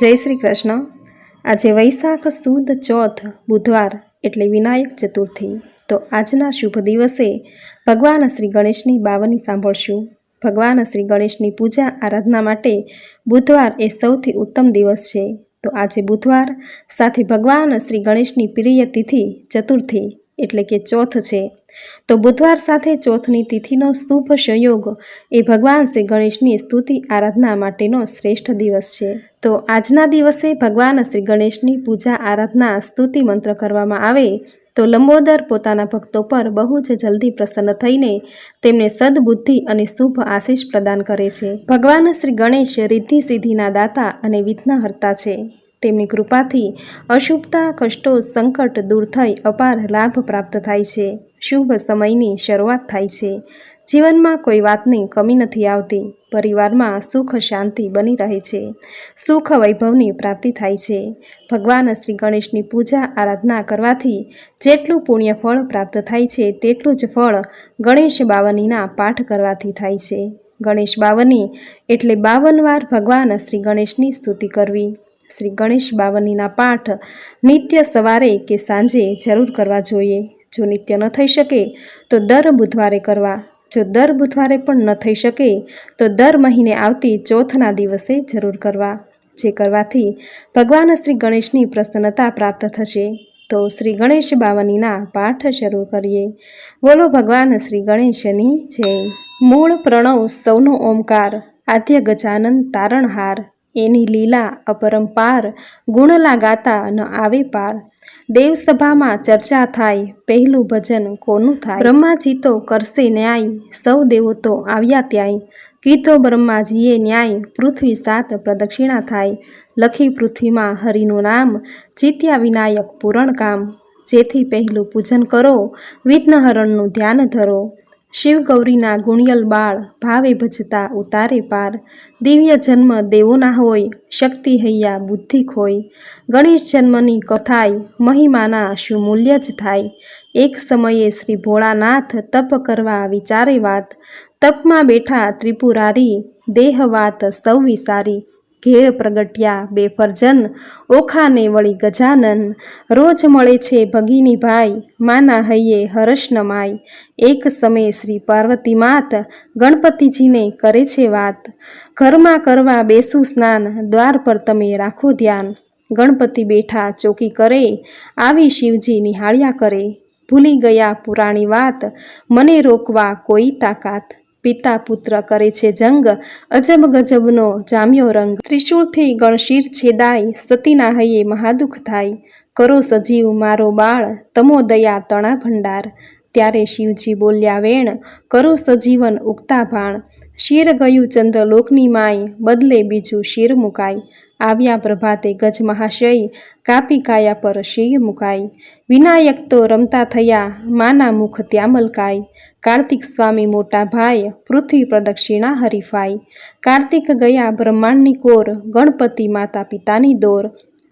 જય શ્રી કૃષ્ણ. આજે વૈશાખ સુદ ચોથ બુધવાર એટલે વિનાયક ચતુર્થી. તો આજના શુભ દિવસે ભગવાન શ્રી ગણેશની બાવની સાંભળશું. ભગવાન શ્રી ગણેશની પૂજા આરાધના માટે બુધવાર એ સૌથી ઉત્તમ દિવસ છે. તો આજે બુધવાર સાથે ભગવાન શ્રી ગણેશની પ્રિય તિથિ ચતુર્થી. એટલે કે ચોથ છે. તો બુધવાર સાથે ચોથની તિથિનો શુભ સંયોગ. એ ભગવાન શ્રી ગણેશની સ્તુતિ આરાધના માટેનો શ્રેષ્ઠ દિવસ છે. તો આજના દિવસે ભગવાન શ્રી ગણેશની પૂજા આરાધના સ્તુતિ મંત્ર કરવામાં આવે, તો લંબોદર પોતાના ભક્તો પર બહુ જ જલ્દી પ્રસન્ન થઈને તેમને સદબુદ્ધિ અને શુભ આશીષ પ્રદાન કરે છે. ભગવાન શ્રી ગણેશ રિદ્ધિ સિદ્ધિના દાતા અને વિઘ્નહર્તા છે. તેમની કૃપાથી અશુભતા, કષ્ટો, સંકટ દૂર થઈ અપાર લાભ પ્રાપ્ત થાય છે. શુભ સમયની શરૂઆત થાય છે. જીવનમાં કોઈ વાતની કમી નથી આવતી. પરિવારમાં સુખ શાંતિ બની રહે છે. સુખ વૈભવની પ્રાપ્તિ થાય છે. ભગવાન શ્રી ગણેશની પૂજા, આરાધના કરવાથી જેટલું પુણ્ય ફળ પ્રાપ્ત થાય છે, તેટલું જ ફળ ગણેશ બાવનીના પાઠ કરવાથી થાય છે. ગણેશ બાવની એટલે બાવન વાર ભગવાન શ્રી ગણેશની સ્તુતિ કરવી. શ્રી ગણેશ બાવનીના પાઠ નિત્ય સવારે કે સાંજે જરૂર કરવા જોઈએ. જો નિત્ય ન થઈ શકે, તો દર બુધવારે કરવા. જો દર બુધવારે પણ ન થઈ શકે, તો દર મહિને આવતી ચોથના દિવસે જરૂર કરવા. જે કરવાથી ભગવાન શ્રી ગણેશની પ્રસન્નતા પ્રાપ્ત થશે. તો શ્રી ગણેશ બાવનીના પાઠ શરૂ કરીએ. બોલો ભગવાન શ્રી ગણેશની જય. મૂળ પ્રણવ સૌનો ઓમકાર. આદ્ય ગજાનન તારણહાર. એની લીલા અપરંપાર ગુણલા ગાતા ન આવે પાર. દેવસભામાં ચર્ચા થાય, પહેલું ભજન કોનું થાય? બ્રહ્માજી તો કરશે ન્યાય, સૌ દેવો તો આવ્યા ત્યાંય. કીધો બ્રહ્માજીએ ન્યાય, પૃથ્વી સાત પ્રદક્ષિણા થાય. લખી પૃથ્વીમાં હરિનું નામ, જીત્યા વિનાયક પૂરણ કામ. જેથી પહેલું પૂજન કરો, વિઘ્નહરણનું ધ્યાન ધરો. શિવ ગૌરીના ગુણિયલ બાળ ભાવે ભજતા ઉતારે પાર. દિવ્ય જન્મ દેવોના હોય, શક્તિ હૈયા બુદ્ધિ ખોય. ગણેશ જન્મની કથાય, મહિમાના શું જ થાય. એક સમયે શ્રી ભોળાનાથ તપ કરવા વિચારે વાત. તપમાં બેઠા ત્રિપુરારી દેહ વાત સૌ વિસારી. ઘેર પ્રગટ્યા બે ફરજન ઓખાને વળી ગજાનન, રોજ મળે છે ભગીની ભાઈ, માના હૈયે હર્ષ નમાય. એક સમયે શ્રી પાર્વતી માત ગણપતિજીને કરે છે વાત. ઘરમાં કરવા બેસું સ્નાન, દ્વાર પર તમે રાખો ધ્યાન. ગણપતિ બેઠા ચોકી કરે, આવી શિવજી નિહાળ્યા કરે. ભૂલી ગયા પુરાણી વાત, મને રોકવા કોઈ તાકાત. પિતા પુત્ર કરે છે જંગ અજબ ગજબનો જામ્યો રંગ. ત્રિશુળથી ગણશીર છેદાય સતીના હૈયે મહાદુખ થાય. કરો સજીવ મારો બાળ, તમો દયા તણા ભંડાર ત્યારે શિવજી બોલ્યા, વેણ, કરો સજીવન ઉગતા ભાણ. શિર ગયું ચંદ્રલોકની માય બદલે બીજું શિર મુકાય આવ્યા પ્રભાતે ગજ મહાશય, કાપી કાયા પર શિર મુકાય વિનાયક તો રમતા થયા, માના મુખ ત્યાં મલકાય કાર્તિક સ્વામી મોટા ભાઈ, પૃથ્વી પ્રદક્ષિણા હરીફાય કાર્તિક ગયા બ્રહ્માંડની કોર, ગણપતિ માતા પિતાની દોર.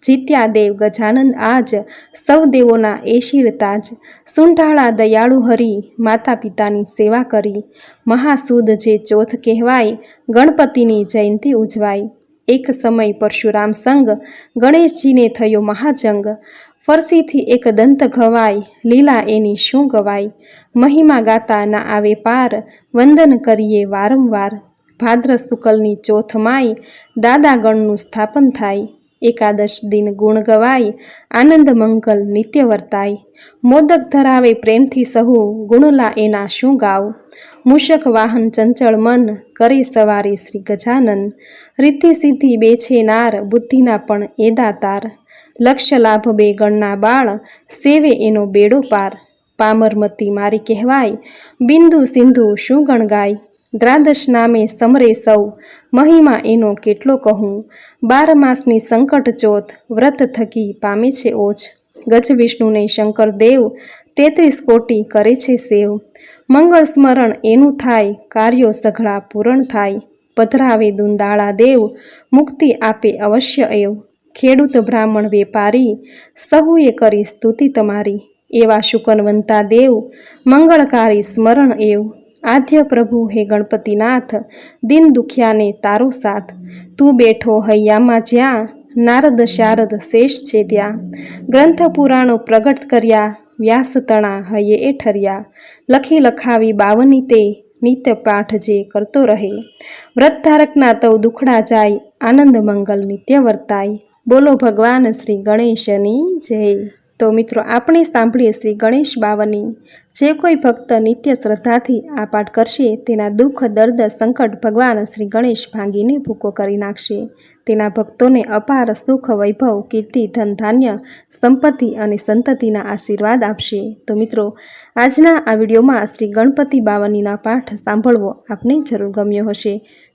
જીત્યા દેવ ગજાનંદ આજ, સૌ દેવોના એશીર સુંઢાળા દયાળુ હરી માતા પિતાની સેવા કરી. મહાસુદ જે ચોથ કહેવાય, ગણપતિની જયંતી ઉજવાય. એક સમય પરશુરામ સંગ, ગણેશજીને થયો મહાજંગ. ફરસીથી એક દંત ઘવાય, લીલા એની શું ગવાય? મહિમા ગાતા ના આવે પાર, વંદન કરીએ વારંવાર. ભાદ્ર શુકલની ચોથ માય દાદા ગણનું સ્થાપન થાય. એકાદશ દિન ગુણ ગવાય, આનંદ મંગલ નિત્ય વર્તાય. મોદક ધરાવે પ્રેમથી સહુ, ગુણલા એના શું ગાવ? મૂષક વાહન ચંચળ મન, કરી સવારી શ્રી ગજાનન. રીતિ સિદ્ધિ બે છે નાર, બુદ્ધિના પણ એ દાતાર લક્ષ્ય લાભ બે ગણના બાળ, સેવે એનો બેડો પાર. પામરમતી મારી કહેવાય, બિંદુ સિંધુ શું ગણગાય? દ્રાદશ નામે સમરે સૌ. મહિમા એનો કેટલો કહું? બાર માસની સંકટ ચોથ, વ્રત થકી પામે છે ઓછ. ગજ વિષ્ણુને શંકર દેવ, તેત્રીસ કોટી કરે છે સેવ. મંગળ સ્મરણ એનું થાય, કાર્યો સઘળા પૂરણ થાય. પધરાવે દુંદાળા દેવ, મુક્તિ આપે અવશ્ય એવ. ખેડૂત બ્રાહ્મણ વેપારી, સહુએ કરી સ્તુતિ તમારી. એવા શુકનવંતા દેવ, મંગળકારી સ્મરણ એવ. આદ્ય પ્રભુ હે ગણપતિનાથ, દિન દુખિયાને તારો સાથ. તું બેઠો હૈયામાં જ્યાં, નારદ શારદ શેષ છે ત્યાં. ગ્રંથ પુરાણો પ્રગટ કર્યા, વ્યાસ તણા હૈયે એ ઠર્યા. લખી લખાવી બાવની તે નિત્ય પાઠ જે કરતો રહે. વ્રત ધારકના તવ દુખડા જાય, આનંદ મંગલ નિત્ય વર્તાય. બોલો ભગવાન શ્રી ગણેશની જય. તો મિત્રો, આપણે સાંભળીએ શ્રી ગણેશ બાવની. જે કોઈ ભક્ત નિત્ય શ્રદ્ધાથી આ પાઠ કરશે, તેના દુઃખ, દર્દ, સંકટ ભગવાન શ્રી ગણેશ ભાંગીને ભૂકો કરી નાખશે. તેના ભક્તોને અપાર સુખ, વૈભવ, કીર્તિ, ધન, ધાન્ય, સંપત્તિ અને સંતતિના આશીર્વાદ આપશે. તો મિત્રો, આજના આ વિડીયોમાં શ્રી ગણપતિ બાવનીના પાઠ સાંભળવો આપને જરૂર ગમ્યો હશે.